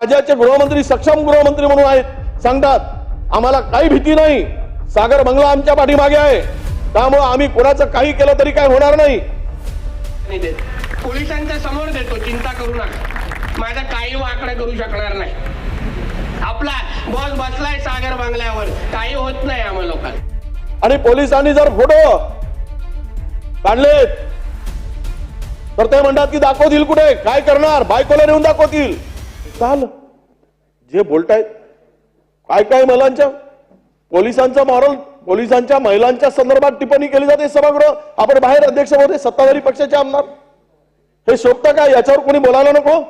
राज्याचे गृहमंत्री सक्षम गृहमंत्री म्हणून आहेत. सांगतात आम्हाला काही भीती नाही. सागर बंगला आमच्या पाठीमागे आहे. त्यामुळे आम्ही कोणाचं काही केलं तरी काय होणार नाही. पोलिसांच्या समोर देतो चिंता करू नका. माझा काही वाकडा करू शकणार नाही. आपला बॉस बसलाय सागर बंगल्यावर. काही होत नाही आम्हा लोकांना. आणि पोलिसांनी जर फोटो काढलेत तर ते म्हणतात की दाखवतील कुठे? काय करणार? बायकोला नेऊन दाखवतील. चाल. जे बोलतायत काय काय महिलांच्या पोलिसांचा मॉरल पोलिसांच्या महिलांच्या संदर्भात टिप्पणी केली जाते सभागृह? आपण बाहेर अध्यक्ष होते सत्ताधारी पक्षाचे आमदार हे शोभतं का? याच्यावर कोणी बोलायला नको?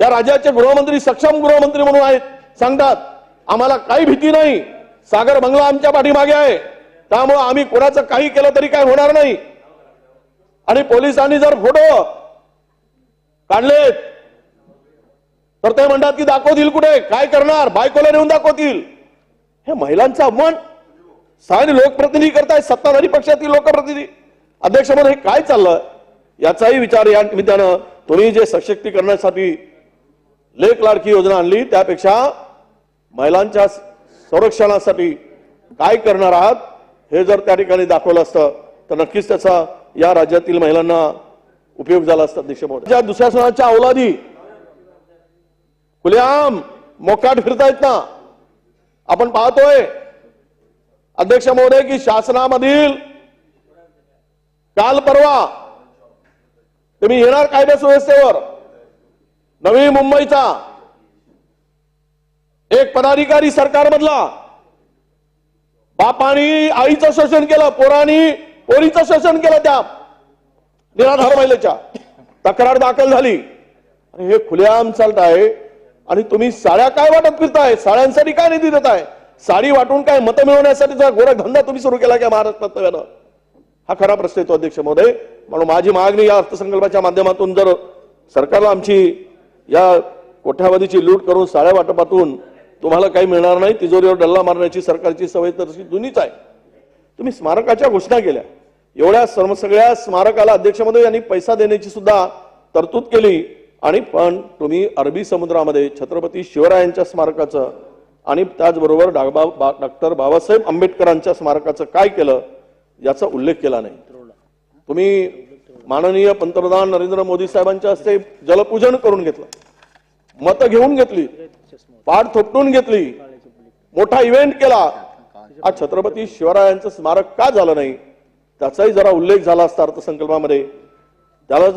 या राज्याचे गृहमंत्री सक्षम गृहमंत्री म्हणून आहेत. सांगतात आम्हाला काही भीती नाही. सागर बंगला आमच्या पाठीमागे आहे. त्यामुळे आम्ही कोणाचं काही केलं तरी काय होणार नाही. आणि पोलिसांनी जर फोटो काढलेत तर ते म्हणतात की दाखवतील कुठे? काय करणार? बायकोला नेऊन दाखवतील. हे महिलांचं अपमान. सारे लोकप्रतिनिधी करताय सत्ताधारी पक्षातील लोकप्रतिनिधी. अध्यक्ष म्हणून हे काय चाललं? याचाही विचार या निमित्तानं तुम्ही जे सशक्तीकरणासाठी लेख लाडकी योजना आणली त्यापेक्षा महिलांच्या संरक्षणासाठी काय करणार आहात हे जर त्या ठिकाणी दाखवलं असतं तर नक्कीच त्याचा या राज्यातील महिलांना उपयोग झाला असता अध्यक्ष महोदय. ज्या दुसऱ्या सणाच्या अवलादी खुलेआम मोकाट फिरतायत ना. आपण पाहतोय अध्यक्ष महोदय की शासनामधील काल परवा तुम्ही येणार कायदा सुव्यवस्थेवर? नवी मुंबईचा एक पदाधिकारी सरकारमधला. बापानी आईचं शोषण केलं पोरानी पोरीचं शोषण केलं त्या निराधार महिलेच्या. तक्रार दाखल झाली. आणि हे खुलेआम चालत आहे. आणि तुम्ही साड्या काय वाटत फिरताय साड्यांसाठी काय निधी देताय? साडी वाटून काय मतं मिळवण्यासाठीचा गोरखधंदा तुम्ही सुरू केला काय महाराष्ट्रात नव्यानं हा खरा प्रश्न येतो अध्यक्ष महोदय. म्हणून माझी मागणी या अर्थसंकल्पाच्या माध्यमातून जर सरकारला आमची या कोठ्यावधीची लूट करून साड्या वाटपातून तुम्हाला काही मिळणार नाही तिजोरीवर डल्ला मारण्याची सरकारची सवय तर जुनीच आहे. तुम्ही स्मारकाच्या घोषणा केल्या. एवढ्या सर्व सगळ्या स्मारकाला अध्यक्ष महोदय यांनी पैसा देण्याची सुद्धा तरतूद केली. आणि पण तुम्ही अरबी समुद्रामध्ये छत्रपती शिवरायांच्या स्मारकाचं आणि त्याचबरोबर डागबा बा- डॉक्टर बाबासाहेब आंबेडकरांच्या स्मारकाचं काय केलं याचा उल्लेख केला नाही. तुम्ही माननीय पंतप्रधान नरेंद्र मोदी साहेबांच्या हस्ते जलपूजन करून घेतलं मतं घेऊन घेतली पाठ थोपटून घेतली मोठा इव्हेंट केला. आज छत्रपती शिवरायांचं स्मारक का झालं नाही त्याचाही जरा उल्लेख झाला असता अर्थसंकल्पामध्ये. त्याला